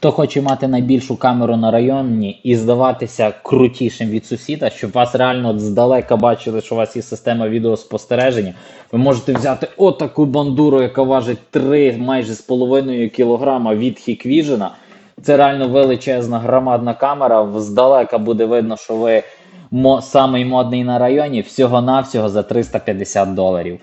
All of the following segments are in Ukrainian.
Хто хоче мати найбільшу камеру на районі і здаватися крутішим від сусіда, щоб вас реально здалека бачили, що у вас є система відеоспостереження, ви можете взяти отаку бандуру, яка важить 3 майже з половиною кілограма від Hikvision. Це реально величезна громадна камера. Здалека буде видно, що ви самий модний на районі, всього-навсього за 350 доларів.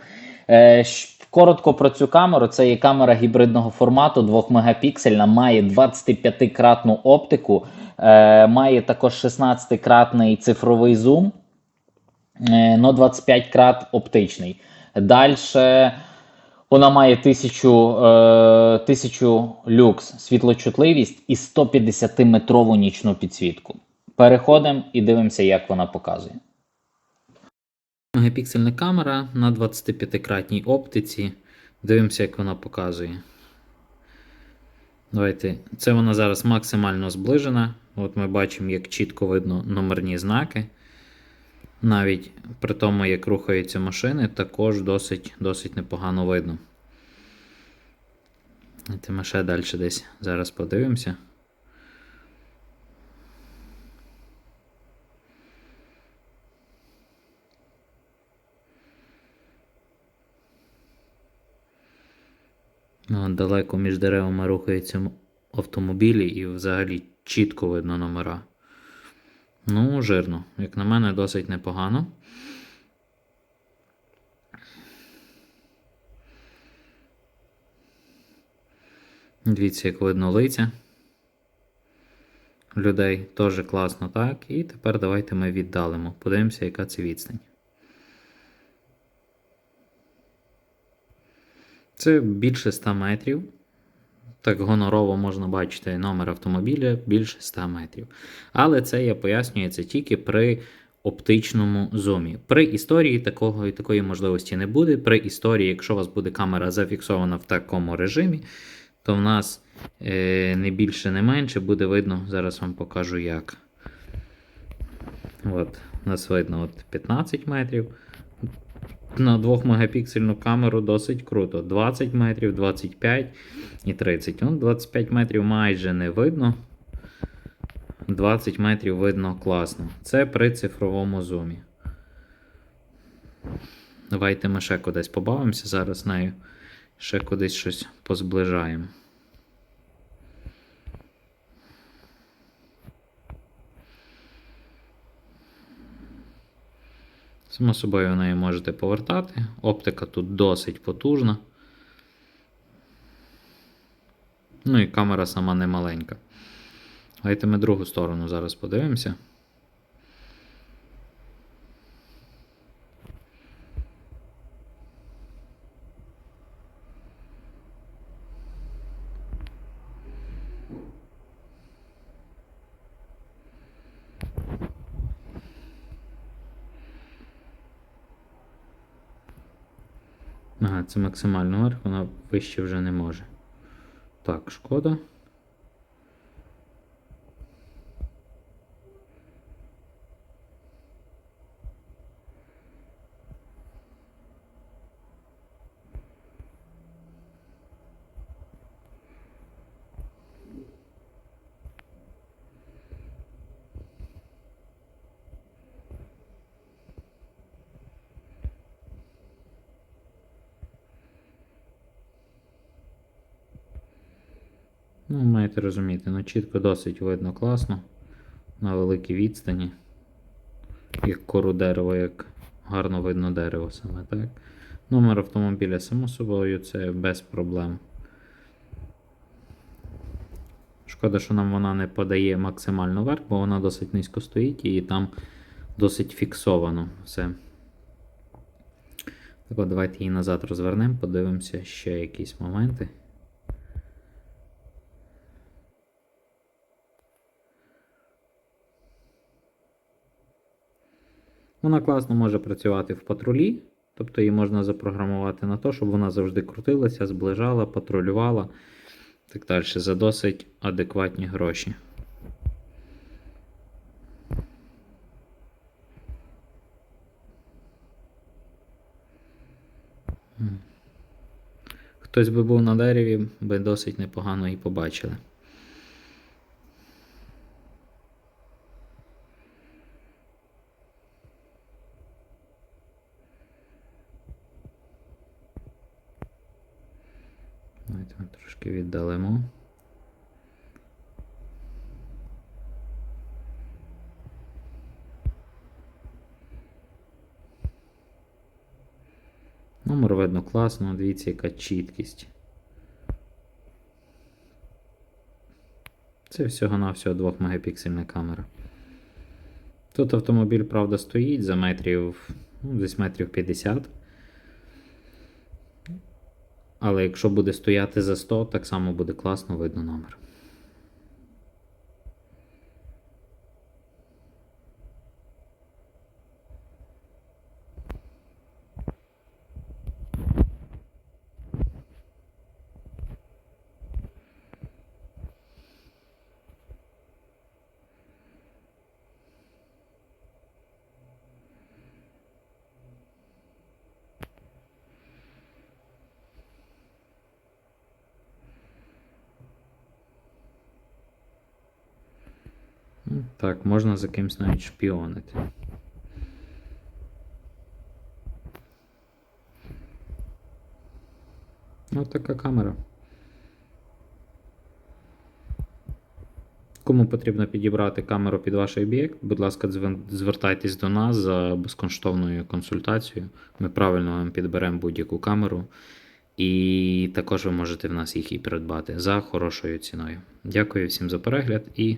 Е, Коротко про цю камеру. Це є камера гібридного формату 2 мегапіксельна, має 25-кратну оптику, е, має також 16-кратний цифровий зум, е, но 25 крат оптичний. Далі вона має 1000, е, 1000 люкс світлочутливість і 150-метрову нічну підсвітку. Переходимо і дивимося, як вона показує. Мегапіксельна камера на 25-кратній оптиці. Дивимося, як вона показує. Давайте. Це вона зараз максимально зближена. От ми бачимо, як чітко видно номерні знаки. Навіть при тому, як рухаються машини, також досить, досить непогано видно. Ми ще далі десь зараз подивимося. Далеко між деревами рухаються автомобілі і взагалі чітко видно номера. Ну, жирно. Як на мене, досить непогано. Дивіться, як видно лиця людей. Теж класно, так. І тепер давайте ми віддалимо. Подивимося, яка це відстань. Це більше 100 метрів. Так гонорово можна бачити номер автомобіля більше 100 метрів. Але це я пояснюю це тільки при оптичному зумі. При історії такого, такої можливості не буде. При історії, якщо у вас буде камера зафіксована в такому режимі, то в нас е, не більше, не менше буде видно. Зараз вам покажу як. От, у нас видно от 15 метрів. На 2 мегапіксельну камеру досить круто. 20 метрів, 25 і 30. Ну, 25 метрів майже не видно. 20 метрів видно класно. Це при цифровому зумі. Давайте ми ще кудись побавимося зараз нею. Ще кудись щось позближаємо. Само собою ви неї можете повертати. Оптика тут досить потужна. Ну і камера сама не маленька. Давайте ми другу сторону зараз подивимося. Ага, це максимально вверх, вона вище вже не може. Так, шкода. Ну, маєте розуміти, ну чітко досить видно класно. На великій відстані. Як кору дерева, як гарно видно дерево саме, так? Номер автомобіля, само собою, це без проблем. Шкода, що нам вона не подає максимально вверх, бо вона досить низько стоїть і там досить фіксовано все. Так от, давайте її назад розвернемо, подивимося ще якісь моменти. Вона класно може працювати в патрулі, тобто її можна запрограмувати на те, щоб вона завжди крутилася, зближала, патрулювала так далі за досить адекватні гроші. Хтось би був на дереві, би досить непогано і побачили. Трошки віддалимо. Номер видно класно, дивіться, яка чіткість. Це всього-навсього 2 мегапіксельна камера. Тут автомобіль, правда, стоїть за метрів, ну, десь метрів 50. Але якщо буде стояти за 100, так само буде класно видно номер. Так, можна за кимсь навіть шпіонити. Ось така камера. Кому потрібно підібрати камеру під ваш об'єкт, будь ласка, звертайтесь до нас за безкоштовною консультацією. Ми правильно вам підберемо будь-яку камеру. І також ви можете в нас їх і придбати за хорошою ціною. Дякую всім за перегляд і